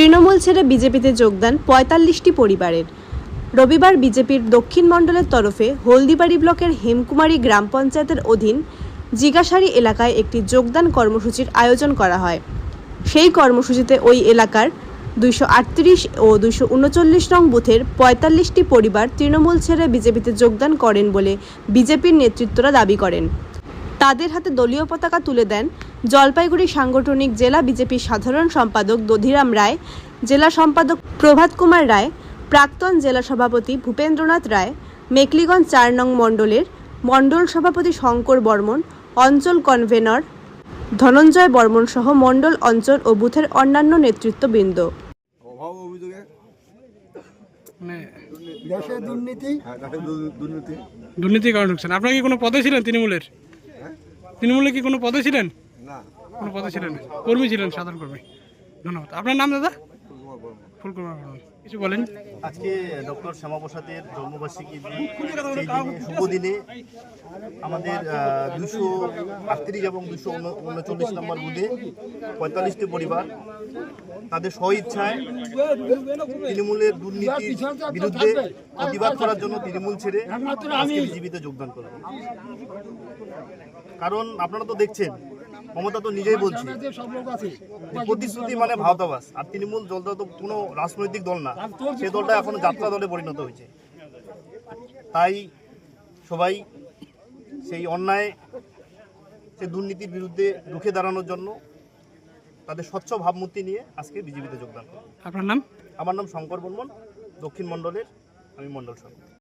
তৃণমূল ছেড়ে বিজেপিতে যোগদান পঁয়তাল্লিশটি পরিবারের। রবিবার বিজেপির দক্ষিণ মণ্ডলের তরফে হলদিবাড়ি ব্লকের হেমকুমারী গ্রাম পঞ্চায়েতের অধীন জিগাসারি এলাকায় একটি যোগদান কর্মসূচির আয়োজন করা হয়। সেই কর্মসূচিতে ওই এলাকার দুইশো আটত্রিশ ও দুইশো উনচল্লিশ নং বুথের পঁয়তাল্লিশটি পরিবার তৃণমূল ছেড়ে বিজেপিতে যোগদান করেন বলে বিজেপির নেতৃত্বরা দাবি করেন। তাদের হাতে দলীয় পতাকা তুলে দেন জলপাইগুড়ি সাংগঠনিক জেলা বিজেপির সাধারণ সম্পাদক দধিরাম রায় জেলা সম্পাদক প্রভাত কুমার রায় প্রাক্তন জেলা সভাপতি ভূপেন্দ্রনাথ রায় মেকলিগঞ্জ চার নং মণ্ডলের মণ্ডল সভাপতি শঙ্কর বর্মন অঞ্চল কনভেনর ধনঞ্জয় বর্মন সহ মণ্ডল অঞ্চল ও বুথের অন্যান্য নেতৃত্ববৃন্দ। অভাব অভিযোগে? মানে দেশে দুর্নীতি? হ্যাঁ কারণে ঢুকছেন। আপনারা কি কোনো পদে ছিলেন তৃণমূলের? তৃণমূলে কি কোনো পদে ছিলেন? কোনো পদে ছিলেন? কর্মী ছিলেন সাধারণ কর্মী। ধন্যবাদ। আপনার নাম দাদা? ফুলকুমার বর্মন। কিছু বলেন। আজকে ডক্টর শ্যামাপ্রসাদের জন্মবার্ষিকী শুভ দিনে আমাদের দুশো আটত্রিশ এবং দুশো উনচল্লিশ নম্বর বুধে পঁয়তাল্লিশটি পরিবার তাদের স্বইচ্ছায় তৃণমূলের দুর্নীতির বিরুদ্ধে প্রতিবাদ করার জন্য তৃণমূল ছেড়ে আজকে বিজেপিতে যোগদান করে কারণ আপনারা তো দেখছেন মমতা তো নিজেই বলছে। প্রতিশ্রুতি মানে ভারতাবাস। আর তৃণমূল দলটা তো কোনো রাজনৈতিক দল না। সে দলটা এখন যাত্রা দলে পরিণত হয়েছে। তাই সবাই সেই অন্যায় সে দুর্নীতির বিরুদ্ধে রুখে দাঁড়ানোর জন্য তাদের স্বচ্ছ ভাবমূর্তি নিয়ে আজকে বিজেপিতে যোগদান আপনার নাম? আমার নাম শঙ্কর বর্মন দক্ষিণ মণ্ডলের আমি মণ্ডল সভাপতি।